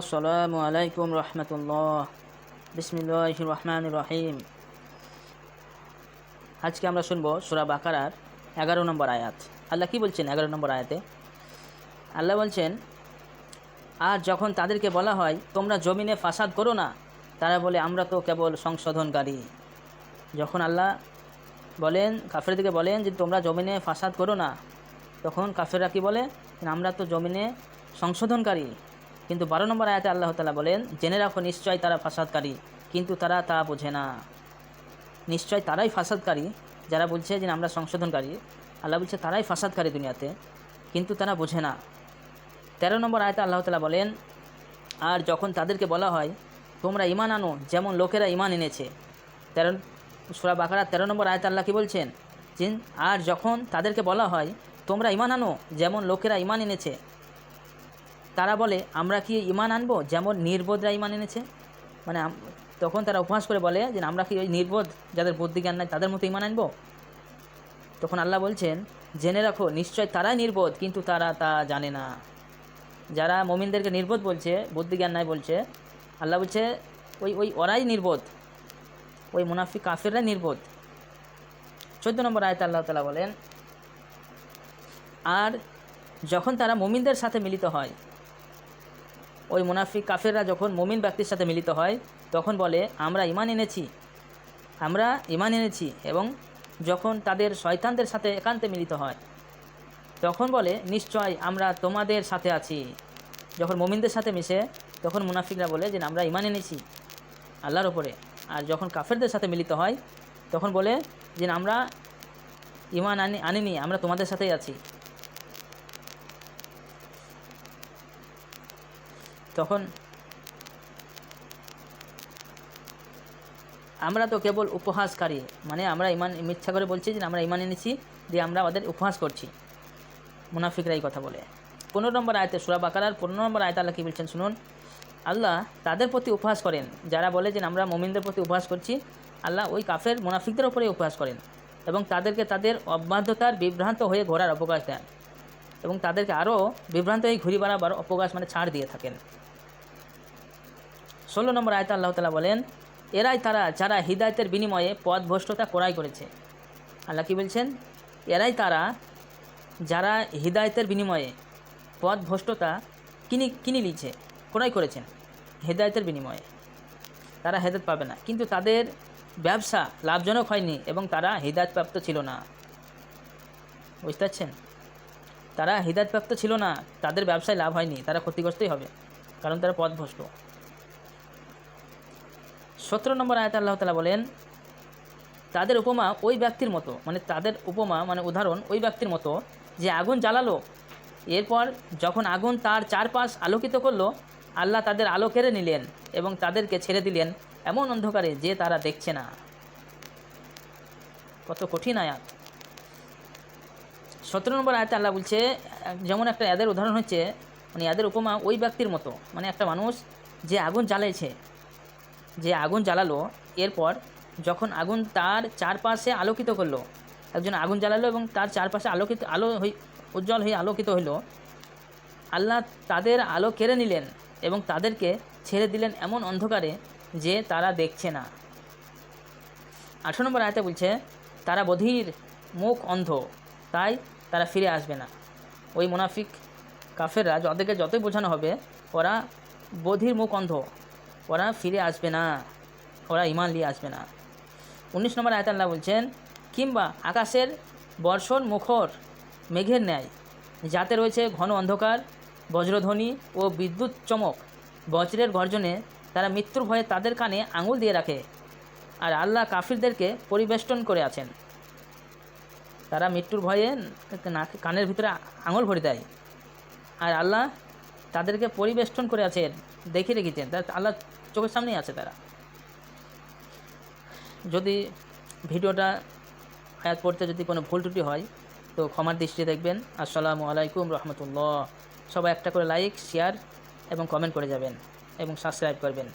আসসালামু আলাইকুম রহমতুল্লাহ বিসমিল্লাহ রহমান রহিম আজকে আমরা শুনব সুরা বাকারার এগারো নম্বর আয়াত। আল্লাহ কি বলছেন এগারো নম্বর আয়াতে? আল্লাহ বলছেন, আর যখন তাদেরকে বলা হয়, তোমরা জমিনে ফাসাদ করো না, তারা বলে, আমরা তো কেবল সংশোধনকারী। যখন আল্লাহ বলেন কাফেরদিকে বলেন যে, তোমরা জমিনে ফাসাদ করো না, তখন কাফেররা কি বলে? আমরা তো জমিনে সংশোধনকারী। কিন্তু বারো নম্বর আয়াতে আল্লাহ তালা বলেন, জেনে রাখো, নিশ্চয় তারা ফাসাদকারী, কিন্তু তারা তা বোঝে না। নিশ্চয় তারাই ফাসাদকারী, যারা বলছে যে আমরা সংশোধনকারী। আল্লাহ বলছে, তারাই ফাসাদকারী দুনিয়াতে, কিন্তু তারা বোঝে না। তেরো নম্বর আয়তে আল্লাহ তালা বলেন, আর যখন তাদেরকে বলা হয়, তোমরা ইমান আনো, যেমন লোকেরা ইমান এনেছে। তেরো, সুরা বাকারা, তেরো নম্বর আয়তে আল্লাহ কি বলছেন? যে, আর যখন তাদেরকে বলা হয়, তোমরা ইমান আনো, যেমন লোকেরা ইমান এনেছে। তারা বলে, আমরা কি ইমান আনব যেমন নির্বোধরা ইমান এনেছে? মানে তখন তারা উপহাস করে বলে যে, আমরা কি ওই নির্বোধ যাদের বুদ্ধি জ্ঞান নাই তাদের মতো ইমান আনব? তখন আল্লাহ বলছেন, জেনে রাখো, নিশ্চয় তারাই নির্বোধ, কিন্তু তারা তা জানে না। যারা মমিনদেরকে নির্বোধ বলছে বুদ্ধি জ্ঞান নাই বলছে, আল্লাহ বলছে, ওই ওই ওরাই নির্বোধ, ওই মুনাফি কাফিররাই নির্বোধ। চোদ্দ নম্বর আয়তে আল্লাহ তালা বলেন, আর যখন তারা মমিনদের সাথে মিলিত হয় ওই মুনাফিক কাফেররা যখন মমিন ব্যক্তির সাথে মিলিত হয়, তখন বলে, আমরা ইমান এনেছি। আমরা ইমান এনেছি এবং যখন তাদের শয়তানদের সাথে একান্তে মিলিত হয়, তখন বলে, নিশ্চয় আমরা তোমাদের সাথে আছি। যখন মমিনদের সাথে মিশে, তখন মুনাফিকরা বলে যে, আমরা ইমান এনেছি আল্লাহর ওপরে আর যখন কাফেরদের সাথে মিলিত হয়, তখন বলে যে, আমরা ইমান আনি, আনিনি, আমরা তোমাদের সাথেই আছি। তখন আমরা তো কেবল উপহাসকারী মানে আমরা ইমান, মিথ্যা করে বলছি যে আমরা ইমান এনেছি, দিয়ে আমরা ওদের উপহাস করছি। মুনাফিকরা এই কথা বলে। পনেরো নম্বর আয়তে সুরা বাকারার পনেরো নম্বর আয়তে আল্লাহ কী বলছেন শুনুন? আল্লাহ তাদের প্রতি উপহাস করেন। যারা বলে যে আমরা মোমিনদের প্রতি উপহাস করছি, আল্লাহ ওই কাফের মুনাফিকদের ওপরে উপহাস করেন এবং তাদেরকে তাদের অবাধ্যতার বিভ্রান্ত হয়ে ঘোরার অবকাশ দেন এবং তাদেরকে আরও বিভ্রান্ত হয়ে ঘুরি বাড়াবার অবকাশ মানে ছাড় দিয়ে থাকেন। ষোলো নম্বর আয়তা আল্লাহ তালা বলেন, এরাই তারা যারা হৃদায়তের বিনিময়ে পথভ্রষ্টতা ক্রয় করেছে। আল্লাহ কী বলছেন? এরাই তারা যারা হৃদায়তের বিনিময়ে পথভ্রষ্টতা কিনি, কিনে নিয়েছে, ক্রয় করেছেন, হেদায়তের বিনিময়ে। তারা হেদায়ত পাবে না। কিন্তু তাদের ব্যবসা লাভজনক হয়নি এবং তারা হৃদায়তপ্রাপ্ত ছিল না। বুঝতে পারছেন? তারা হৃদায়তপ্রাপ্ত ছিল না, তাদের ব্যবসায় লাভ হয়নি, তারা ক্ষতিগ্রস্তই হবে, কারণ তারা পথভ্রষ্ট। সতেরো নম্বর আয়তা আল্লাহ তালা বলেন, তাদের উপমা ওই ব্যক্তির মতো মানে তাদের উপমা মানে উদাহরণ, ওই ব্যক্তির মতো যে আগুন জ্বালালো। এরপর যখন আগুন তার চারপাশ আলোকিত করল, আল্লাহ তাদের আলো কেড়ে নিলেন এবং তাদেরকে ছেড়ে দিলেন এমন অন্ধকারে যে তারা দেখছে না। কত কঠিন আয়াত। সতেরো নম্বর আয়তে আল্লাহ বলছে, যেমন একটা এদের উদাহরণ হচ্ছে মানে এদের উপমা ওই ব্যক্তির মতো মানে একটা মানুষ যে আগুন জ্বালিয়েছে যে আগুন জ্বালালো, এরপর যখন আগুন তার চারপাশে আলোকিত করল, একজন আগুন জ্বালালো এবং তার চারপাশে আলোকিত, আলো হই, উজ্জ্বল হয়ে আলোকিত হইল, আল্লাহ তাদের আলো কেড়ে নিলেন এবং তাদেরকে ছেড়ে দিলেন এমন অন্ধকারে যে তারা দেখছে না। আঠারো নম্বর আয়তে বলছে, তারা বধির মুখ অন্ধ, তাই তারা ফিরে আসবে না। ওই মুনাফিক, কাফেররা যাদেরকে যতই বোঝানো হবে, ওরা বধির মুখ অন্ধ। ওরা ফিরে আসবে না। ওরা ইমান নিয়ে আসবে না। উনিশ নম্বর আয়ত আল্লাহ বলছেন, কিংবা আকাশের বর্ষণ মুখর মেঘের ন্যায়, যাতে রয়েছে ঘন অন্ধকার, বজ্রধ্বনি ও বিদ্যুৎ চমক, বজ্রের গর্জনে তারা মৃত্যুর ভয়ে তাদের কানে আঙুল দিয়ে রাখে আর আল্লাহ কাফিরদেরকে পরিবেষ্টন করে আছেন। তারা মৃত্যুর ভয়ে কানের ভিতরে আঙুল ভরে দেয় আর আল্লাহ তাদেরকে পরিবেষ্টন করে আছেন দেখে রেখেছেন। তার আল্লাহ চোখের সামনেই আছে তারা। যদি ভিডিওটা আয়াত পড়তে যদি কোনো ভুল ত্রুটি হয়, তো ক্ষমার দৃষ্টি দেখবেন। আসসালামু আলাইকুম রহমতুল্লাহ। সবাই একটা করে লাইক শেয়ার এবং কমেন্ট করে যাবেন এবং সাবস্ক্রাইব করবেন।